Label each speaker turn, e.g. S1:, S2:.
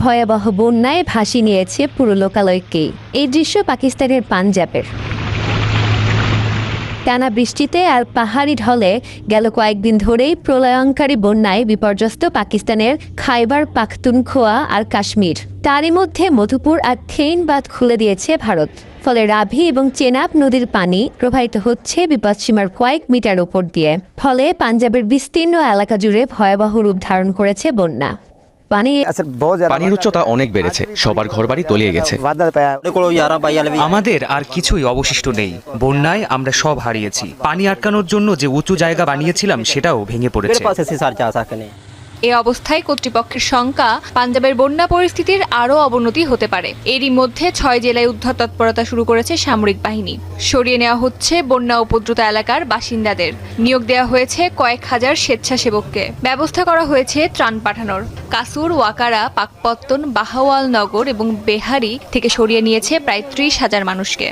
S1: ভয়াবহ বন্যায় ভাসি নিয়েছে পুরো লোকালয়কেই এই দৃশ্য পাকিস্তানের পাঞ্জাবের। টানা বৃষ্টিতে আর পাহাড়ি ঢলে গেল কয়েকদিন ধরেই প্রলয়ঙ্কারী বন্যায় বিপর্যস্ত পাকিস্তানের খাইবার পাখতুনখোয়া আর কাশ্মীর। তারই মধ্যে মধুপুর আর থেইন বাঁধ খুলে দিয়েছে ভারত। ফলে রাভি এবং চেনাব নদীর পানি প্রবাহিত হচ্ছে বিপদসীমার কয়েক মিটার উপর দিয়ে। ফলে পাঞ্জাবের বিস্তীর্ণ এলাকা জুড়ে ভয়াবহ রূপ ধারণ করেছে বন্যা।
S2: পানির উচ্চতা অনেক বেড়েছে। সবার ঘরবাড়ি তলিয়ে গেছে।
S3: আমাদের আর কিছুই অবশিষ্ট নেই। বন্যায় আমরা সব হারিয়েছি। পানি আটকানোর জন্য যে উঁচু জায়গা বানিয়েছিলাম সেটাও ভেঙে পড়েছে।
S4: এ অবস্থায় কর্তৃপক্ষের শঙ্কা, পাঞ্জাবের বন্যা পরিস্থিতির আরও অবনতি হতে পারে। এরই মধ্যে ছয় জেলায় উদ্ধার তৎপরতা শুরু করেছে সামরিক বাহিনী। সরিয়ে নেওয়া হচ্ছে বন্যা উপদ্রুত এলাকার বাসিন্দাদের। নিয়োগ দেওয়া হয়েছে কয়েক হাজার স্বেচ্ছাসেবককে। ব্যবস্থা করা হয়েছে ত্রাণ পাঠানোর। কাসুর, ওয়াকারা, পাকপত্তন, বাহাওয়াল নগর এবং বেহারি থেকে সরিয়ে নিয়েছে প্রায় ত্রিশ হাজার মানুষকে।